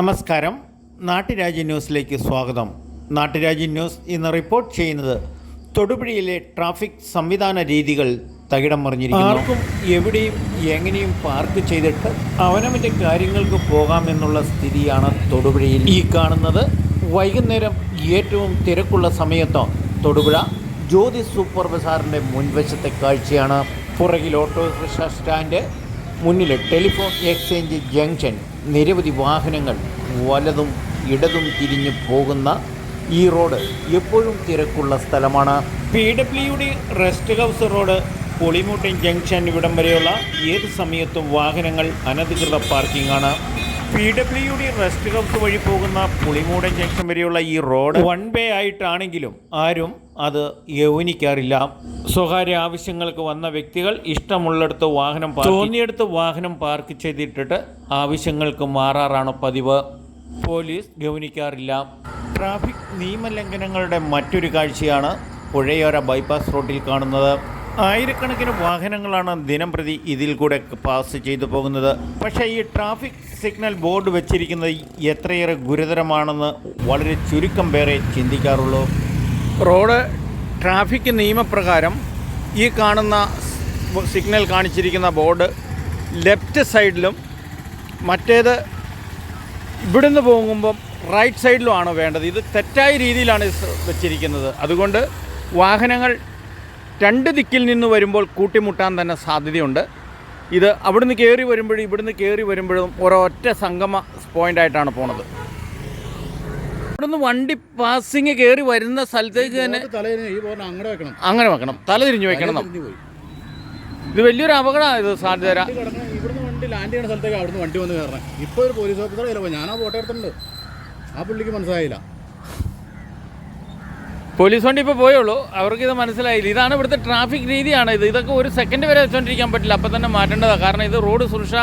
നമസ്കാരം. നാട്ടുരാജ്യ ന്യൂസിലേക്ക് സ്വാഗതം. നാട്ടുരാജ്യ ന്യൂസ് ഇന്ന് റിപ്പോർട്ട് ചെയ്യുന്നത് തൊടുപുഴയിലെ ട്രാഫിക് സംവിധാന രീതികൾ തകിടം മറിഞ്ഞിരിക്കുന്നു. ആർക്കും എവിടെയും എങ്ങനെയും പാർക്ക് ചെയ്തിട്ട് അവനവന്റെ കാര്യങ്ങൾക്ക് പോകാമെന്നുള്ള സ്ഥിതിയാണ് തൊടുപുഴയിൽ. ഈ കാണുന്നത് വൈകുന്നേരം ഏറ്റവും തിരക്കുള്ള സമയത്തോ തൊടുപുഴ ജ്യോതി സൂപ്പർ ബസാറിന്റെ മുൻവശത്തെ കാഴ്ചയാണ്. പുറകിൽ ഓട്ടോറിക്ഷ സ്റ്റാൻഡ് മുന്നിൽ ടെലിഫോൺ എക്സ്ചേഞ്ച് ജംഗ്ഷൻ. നിരവധി വാഹനങ്ങൾ വലതും ഇടതും തിരിഞ്ഞു പോകുന്ന ഈ റോഡ് എപ്പോഴും തിരക്കുള്ള സ്ഥലമാണ്. P W D rest house road Polimoottan junction ഇവിടം വരെയുള്ള ഏത് സമയത്തും വാഹനങ്ങൾ അനധികൃത പാർക്കിംഗ് ആണ് P W D rest house വഴി പോകുന്ന പുളിമൂടൻ ജംഗ്ഷൻ വരെയുള്ള ഈ റോഡ് വൺ വേ ആയിട്ടാണെങ്കിലും ആരും അത് യൗനിക്കാറില്ല. സ്വകാര്യ ആവശ്യങ്ങൾക്ക് വന്ന വ്യക്തികൾ ഇഷ്ടമുള്ളിടത്ത് വാഹനം തോന്നിയെടുത്ത് വാഹനം പാർക്ക് ചെയ്തിട്ടിട്ട് ആവശ്യങ്ങൾക്ക് മാറാറാണ് പതിവ്. പോലീസ് ഗൗനിക്കാറില്ല ട്രാഫിക് നിയമലംഘനങ്ങളുടെ മറ്റൊരു കാഴ്ചയാണ് പുഴയോര ബൈപ്പാസ് റോഡിൽ കാണുന്നത്. ആയിരക്കണക്കിന് വാഹനങ്ങളാണ് ദിനം പ്രതി ഇതിൽ കൂടെ പാസ് ചെയ്തു പോകുന്നത്. പക്ഷേ ഈ ട്രാഫിക് സിഗ്നൽ ബോർഡ് വെച്ചിരിക്കുന്നത് എത്രയേറെ ഗുരുതരമാണെന്ന് വളരെ ചുരുക്കം പേരെ ചിന്തിക്കാറുള്ളൂ. റോഡ് ട്രാഫിക് നിയമപ്രകാരം ഈ കാണുന്ന സിഗ്നൽ കാണിച്ചിരിക്കുന്ന ബോർഡ് ലെഫ്റ്റ് സൈഡിലും മറ്റേത് ഇവിടുന്ന് പോകുമ്പം റൈറ്റ് സൈഡിലുമാണ് വേണ്ടത്. ഇത് തെറ്റായ രീതിയിലാണ് വെച്ചിരിക്കുന്നത്. അതുകൊണ്ട് വാഹനങ്ങൾ രണ്ട് ദിക്കിൽ നിന്ന് വരുമ്പോൾ കൂട്ടിമുട്ടാൻ തന്നെ സാധ്യതയുണ്ട്. ഇത് അവിടുന്ന് കയറി വരുമ്പോഴും ഇവിടുന്ന് കയറി വരുമ്പോഴും ഒരൊറ്റ സംഗമ പോയിന്റായിട്ടാണ് പോണത്. ഇവിടുന്ന് വണ്ടി പാസിങ് കയറി വരുന്ന സ്ഥലത്തേക്ക് തന്നെ അങ്ങനെ വെക്കണം. തല തിരിഞ്ഞു വെക്കണം ഇത് വലിയൊരു അപകടമാണ് ഇത് സാധ്യത വണ്ടി ഇവിടുന്ന് വണ്ടി ലാൻഡ് ചെയ്യുന്ന സ്ഥലത്തേക്ക് അവിടുന്ന് വണ്ടി വന്ന് കയറണം. ഇപ്പോൾ ഒരു പോലീസ് ഓഫീസർ ഞാൻ ആ ഫോട്ടോ എടുത്തിട്ടുണ്ട്. ആ പുള്ളിക്ക് മനസ്സിലായില്ല. പോലീസ് വണ്ടി ഇപ്പോൾ പോയുള്ളൂ. അവർക്ക് ഇത് മനസ്സിലായില്ല. ഇതാണ് ഇവിടുത്തെ ട്രാഫിക് രീതിയാണ് ഇത്. ഇതൊക്കെ ഒരു സെക്കൻഡ് വരെ വെച്ചുകൊണ്ടിരിക്കാൻ പറ്റില്ല. അപ്പം തന്നെ മാറ്റേണ്ടതാണ് കാരണം ഇത് റോഡ് സുരക്ഷ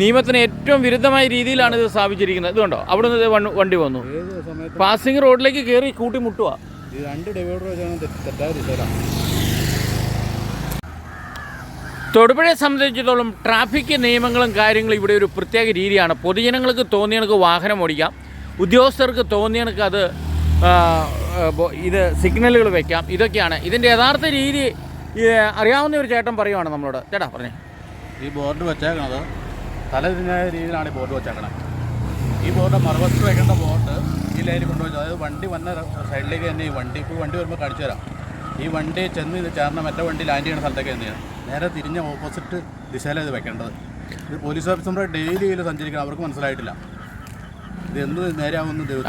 നിയമത്തിന് ഏറ്റവും വിരുദ്ധമായ രീതിയിലാണ് ഇത് സ്ഥാപിച്ചിരിക്കുന്നത്. ഇതുണ്ടോ അവിടെ നിന്ന് വണ്ടി വന്നു. പാസിംഗ് റോഡിലേക്ക് കയറി കൂട്ടി മുട്ടുക തൊടുപുഴയെ സംബന്ധിച്ചിടത്തോളം ട്രാഫിക് നിയമങ്ങളും കാര്യങ്ങളും ഇവിടെ ഒരു പ്രത്യേക രീതിയാണ്. പൊതുജനങ്ങൾക്ക് തോന്നിയ കണക്ക് വാഹനം ഓടിക്കാം. ഉദ്യോഗസ്ഥർക്ക് തോന്നിയ കണക്ക് അത് ഇത് സിഗ്നലുകൾ വെക്കാം. ഇതൊക്കെയാണ്. ഇതിന്റെ യഥാർത്ഥ രീതി അറിയാവുന്ന ഒരു ചേട്ടൻ പറയുവാണ് നമ്മളോട്. ചേട്ടാ പറഞ്ഞേ. ഈ ബോർഡ് വെച്ചേക്കണത് തല തിരിഞ്ഞായ രീതിയിലാണ് ഈ ബോർഡ് വെച്ചേക്കണത് ഈ ബോർഡ് മറുവശത്ത് വെക്കേണ്ട ബോർഡ് ഈ ലൈനിൽ കൊണ്ടുവച്ചു അതായത് വണ്ടി വന്ന സൈഡിലേക്ക് തന്നെ ഈ വണ്ടി ഇപ്പോൾ വണ്ടി വരുമ്പോൾ കാണിച്ചു തരാം. ഈ വണ്ടി ചെന്ന് ചേർന്ന മറ്റേ വണ്ടി ലാൻഡ് ചെയ്യുന്ന സ്ഥലത്തേക്ക് തന്നെയാണ് നേരെ തിരിഞ്ഞ ഓപ്പോസിറ്റ് ദിശയിലാണ് ഇത് വെക്കേണ്ടത്. ഇത് പോലീസ് ഓഫീസർമാർ ഡെയിലി ഇതിൽ സഞ്ചരിക്കണം. അവർക്ക് മനസ്സിലായിട്ടില്ല.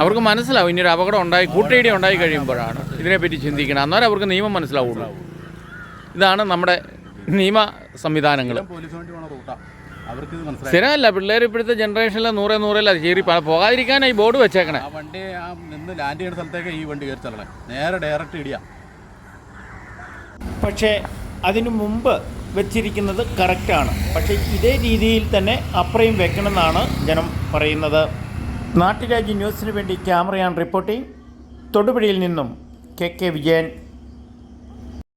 അവർക്ക് മനസ്സിലാവും. ഇനി ഒരു അപകടം ഉണ്ടായി കൂട്ടിയിടി ഉണ്ടായി കഴിയുമ്പോഴാണ് ഇതിനെപ്പറ്റി ചിന്തിക്കണം. അന്നേരം അവർക്ക് നിയമം മനസ്സിലാവുള്ളൂ. ഇതാണ് നമ്മുടെ നിയമ സംവിധാനങ്ങൾ സ്ഥിരമല്ല പിള്ളേർ ഇപ്പോഴത്തെ ജനറേഷനിലെ നൂറേ നൂറല്ല കയറി പോകാതിരിക്കാനായി ബോർഡ് വെച്ചേക്കണേ. ആ വണ്ടി ആ നിന്ന് ലാൻഡ് ചെയ്യുന്ന സ്ഥലത്തേക്ക് ഈ വണ്ടി കയറി നേരെ ഡയറക്റ്റ് ഇടിയാ. പക്ഷേ അതിനു മുമ്പ് വെച്ചിരിക്കുന്നത് കറക്റ്റാണ് പക്ഷേ ഇതേ രീതിയിൽ തന്നെ അപ്പുറയും വെക്കണമെന്നാണ് ജനം പറയുന്നത്. നാട്ടുരാജ്യ ന്യൂസിന് വേണ്ടി ക്യാമറയാണ് റിപ്പോർട്ടിംഗ്. തൊടുപുഴയിൽ നിന്നും കെ കെ വിജയൻ